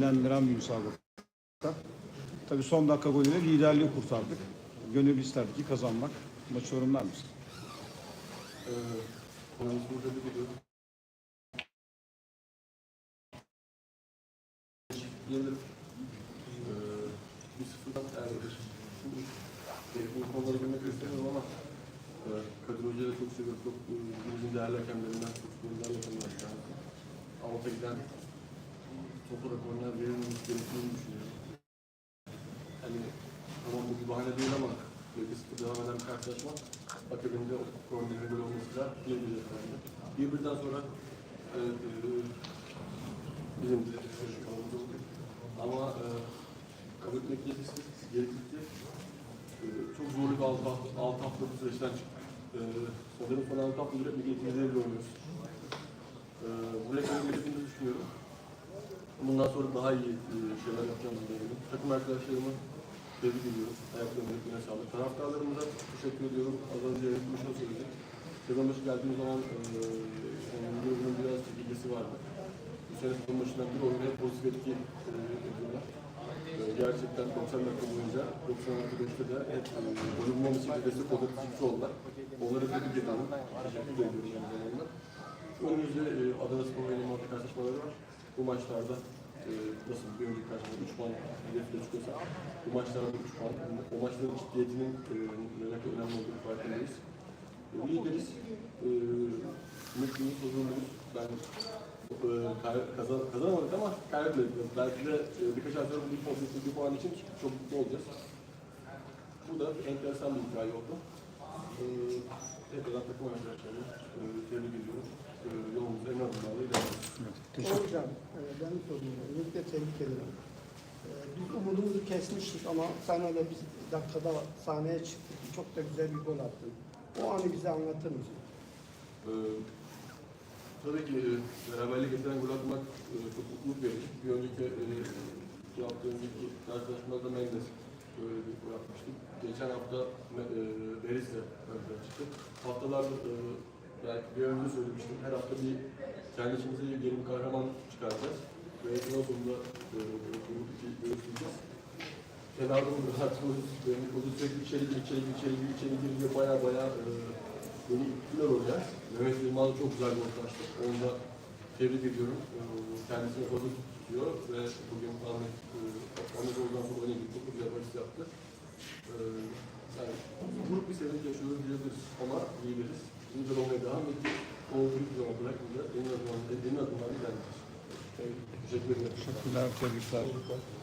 ilgilendiren bir müsabaka. Tabii son dakika golüyle liderliği kurtardık. Gönül isterdi ki kazanmak. Maçı yorumlar mısın? Ee, burada. Ee. Şimdi e, çok seviyorum. Çok e, bizim değerli hakemlerinden, çok değerli. Avata giden topu raporuna verilmemiz gerektiğini düşünüyorum. Hani tamam bu bir bahane değil ama bir sıfır devam eden bir karşılaşma akabinde o kornerin gol olmasıyla bir bir efendim. Bir birden sonra evet, e, bizim de kanalımız oldu. Ama e, kabul etmek gerekirse gerekirse e, çok zorlu bir altı, hafta- altı haftalık süreçten çıktık. E, sanırım son altı haftadır hep ligimizde bile oynuyoruz. E, bu rekoru gerektiğini düşünüyorum. Bundan sonra daha iyi e, şeyler yapacağımızı eminim. Takım arkadaşlarımı tebrik ediyorum. Ayaklarına yüzüne sağlık. Taraftarlarımıza teşekkür ediyorum. Az önce yönetmişe söyledik. Sezon başı geldiğim zaman e, grubunun biraz çekilgisi vardı. Bu sene sezon başından bir oyuna pozitif etki e, ediyorlar. Gerçekten 90 dakika boyunca 90 dakika de hep oyunun için de destek olup çıkmış oldular. Onları tebrik ediyorum. Teşekkür ediyorum. Önümüzde Adana Spor ve Limanlı karşılaşmaları var. Bu maçlarda e, nasıl bir önceki karşılaşmada 3 puan hedefiyle çıkıyorsa bu maçlarda 3 puan. O maçların ciddiyetinin e, ne kadar önemli olduğunu farkındayız. E, lideriz. E, mutluyuz, huzurluyuz. Ben e, kazan, kazanamadık ama kaybetmedik. Belki de e, birkaç ay sonra bu bir pozitif bir puan için çok mutlu olacağız. Bu da enteresan bir hikaye oldu. E, tekrardan takım arkadaşlarımı e, tebrik ediyorum. E, yolumuza en azından ilerliyoruz. Hocam, e, ben sorayım. Öncelikle tebrik ederim. E, Biz umudumuzu kesmiştik ama sen öyle bir dakikada sahneye çıktık. Çok da güzel bir gol attın. O anı bize anlatır mısın? Ee, tabii ki e, beraberlik getiren gol atmak e, çok mutluluk verici. Bir önceki e, iki hafta karşılaşmada Mendes böyle bir gol atmıştık. Geçen hafta e, Beris'le plana çıktı. Haftalardır e, belki bir önce söylemiştim. Her hafta bir kendi içimize yeni bir kahraman çıkaracağız. Sonunda e, bunu görüşeceğiz. Kenarda mı atıyoruz, beni kolu sürekli içeri gir, içeri gir, içeri gir, içeri gir diye baya baya e, beni ittiler oraya. Mehmet Yılmaz çok güzel bir orta açtı. Onu da tebrik ediyorum. E, kendisini fazla tutuyor ve bugün Ahmet, e, Ahmet Oğuz'dan sonra oyuna gitti. Çok güzel bahis yaptı. E, yani grup bir sevinç yaşıyoruz diyebiliriz ama lideriz. Lider olmaya devam ediyoruz. O bir zaman bırakmayacağız. Benim adımdan, benim adımdan ilerleyeceğiz. Teşekkür ederim. Teşekkürler, tebrikler.